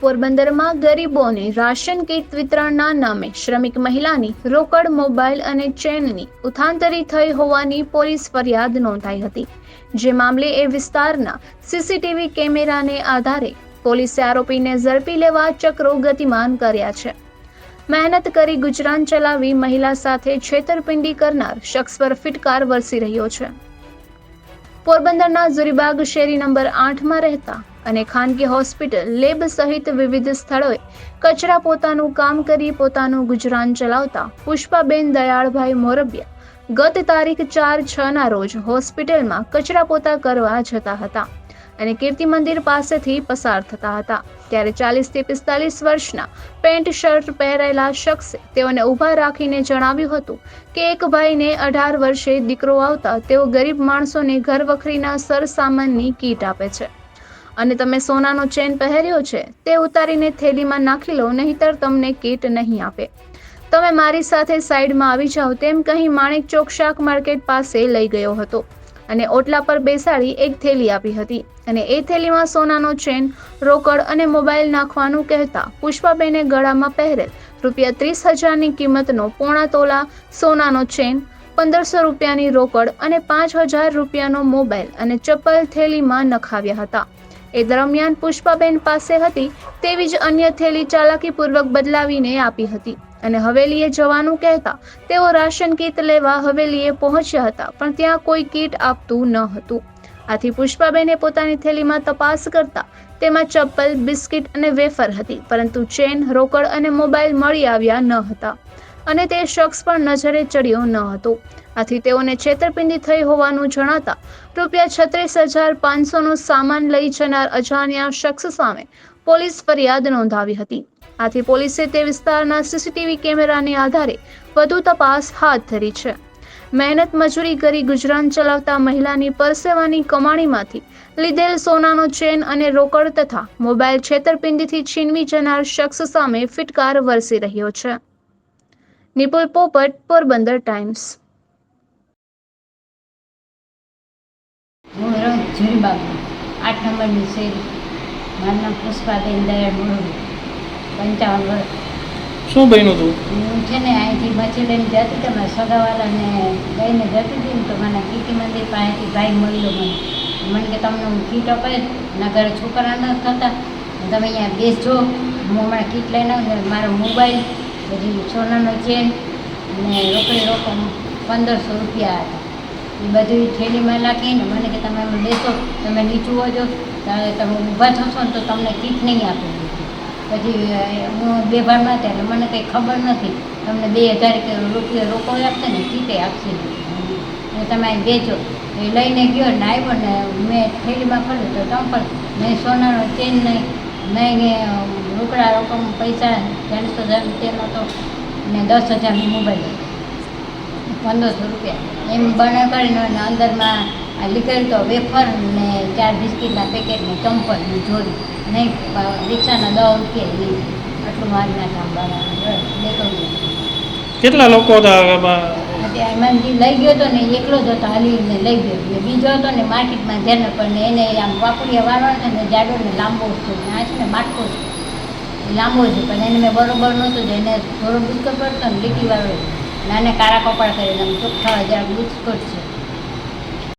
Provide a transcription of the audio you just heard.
પોરબંદરમાં ગરીબોને ration kit વિતરણના નામે શ્રમિક મહિલાની રોકડ મોબાઈલ અને ચેનની ઉથાંતરી થઈ હોવાની પોલીસ ફરિયાદ નોંધાઈ હતી. જે મામલે એ વિસ્તારના સીસીટીવી કેમેરાને આધારે પોલીસે આરોપીને ઝડપી લેવા ચક્રો ગતિમાન કર્યા છે. મહેનત કરી ગુજરાન ચલાવી મહિલા સાથે છેતરપિંડી કરનાર શખ્સ પર ફિટકાર વરસી રહ્યો છે. પોરબંદરના ઝુરીબાગ શેરી નંબર આઠમાં રહેતા અને ખાનગી હોસ્પિટલ લેબ સહિત વિવિધ સ્થળોએ કચરા પોતાનું કામ કરી પોતાનું ગુજરાન ચલાવતા પુષ્પાબેન દયાળભાઈ મોરબિયા ગત તારીખ ચાર છ ના રોજ હોસ્પિટલમાં કચરા પોતા કરવા જતા હતા અને કીર્તિ મંદિર પાસેથી પસાર થતા હતા. ત્યારે ચાલીસથી પિસ્તાલીસ વર્ષના પેન્ટ શર્ટ પહેરેલા શખ્સે તેઓને ઊભા રાખીને જણાવ્યું હતું કે એક ભાઈને અઢાર વર્ષે દીકરો આવતા તેઓ ગરીબ માણસોને ઘર વખરીના સરસામાનની કીટ આપે છે. અને તમે સોનાનો ચેન પહેર્યો છે, તે ઉતારીને થેલીમાં નાખી લો, નહીંતર તમને કીટ નહીં આપે. તમે મારી સાથે સાઈડમાં આવી જાઓ તેમ કહી માણેક ચોક શાક માર્કેટ પાસે લઈ ગયો હતો અને ઓટલા પર બેસાડી એક થેલી આપી હતી. અને એ થેલીમાં સોનાનો ચેન, રોકડ અને મોબાઈલ નાખવાનું કહેતા પુષ્પાબેને ગળામાં પહેરેલ રૂપિયા ત્રીસ હજારની કિંમતનો પોણા તોલા સોનાનો ચેન, પંદરસો રૂપિયાની રોકડ અને પાંચ હજાર રૂપિયાનો મોબાઈલ અને ચપ્પલ થેલીમાં નખાવ્યા હતા. એ દરમિયાન પુષ્પાબેન પાસે હતી તેવી જ અન્ય થેલી ચાલાકીપૂર્વક બદલાવીને આપી હતી. અને હવેલીએ જવાનું કહેતા તેઓ રાશન કીટ લેવા હવેલીએ પહોંચ્યા હતા, પણ ત્યાં કોઈ કીટ આપતું ન હતું. આથી પુષ્પાબેને પોતાની થેલીમાં તપાસ કરતા તેમાં ચપ્પલ, બિસ્કિટ અને વેફર હતી, પરંતુ ચેન, રોકડ અને મોબાઈલ મળી આવ્યા ન હતા. અને તે શખ્સ પણ નજરે ચડ્યો ન હતો. આથી તેઓને છેતરપિંડી થઈ હોવાનું જણાતા રૂપિયા છત્રીસ હજાર પાંચસોનો સામાન લઈ જનાર અજાણ્યા શખ્સ સામે પોલીસ ફરિયાદ નોંધાવી હતી. આથી પોલીસે તે વિસ્તારના સીસીટીવી કેમેરાને આધારે વધુ તપાસ હાથ ધરી છે. મહેનત મજૂરી કરી ગુજરાન ચલાવતા મહિલાની પરસેવાની કમાણીમાંથી લીધેલ સોનાનો ચેન અને રોકડ તથા મોબાઈલ છેતરપિંડીથી છીનવી જનાર શખ્સ સામે ફિટકાર વરસી રહ્યો છે. નિપુલ પોપટ પોરબંદર ટાઈમ્સ હું રોજ ઝીણબાગમાં આઠ નંબરની શેરી. મારું નામ પુષ્પાબેન દયાળ મોરબી પંચાવન વર્ષ. શું બન્યું હતું હું છે ને અહીંથી મચી લઈને જતી હતી મારા સગાવાલાને લઈને જતી હતી ને તો મને કીર્તિ મંદિર પાસેથી ભાઈ મળ્યો મને. મને કે તમને હું કીટ અપાય ના ઘરે છોકરા ન થતા. તમે અહીંયા બેસજો. હું હમણાં કીટ લઈને મારો મોબાઈલ બધી સોનાનો ચેન અને રોકડી રોકમ પંદરસો રૂપિયા હતા. એ બધું થેલીમાં નાખીને મને કે તમે એમાં લેશો તમે નીચું હોજો તમે ઊભા થશો ને તો તમને કીટ નહીં આપી પછી હું બે ભારમાં હતા મને કંઈ ખબર નથી. તમને બે હજાર કે રૂપિયા રોકો આપશે ને કીટે આપશે નહીં. તમે અહીં એ લઈને ગયો ને આવ્યો ને મેં થેલીમાં ખોલ્યું તો તમ પણ મેં સોનાનો ચેન નહીં નહીં અ, રોકડા રોકમ પૈસા ત્રણસો હજાર રૂપિયાનો તો ને દસ હજારનો મોબાઈલ પંદરસો રૂપિયા. એમ બને કરીને અંદરમાં આ લીકર તો વેફર ને ચાર બિસ્કીટના પેકેટની ચંપલ ને જોડી. એક, રિક્ષાના દસ રૂપિયા લીધી આટલું મારના કામ બનાવવાનું કેટલા લોકો હતા? એટલે એમાં જે લઈ ગયો હતો ને એકલો જ હતો, હાલીને લઈ ગયો. એટલે બીજો હતો ને માર્કેટમાં જેને પણ એને આમ વાપરીયા વાળવાનો છે ને જાડો ને લાંબો ને આ છે ને માટકો છે લાંબો છે પણ એને મેં બરોબર નહોતો જ એને થોડો બુસ્કોટ પડતો ને લીટી વાળો નાને કાળા કપડા કરીને આમ ચોખ્ખા હજાર બુસ્કોટ છે.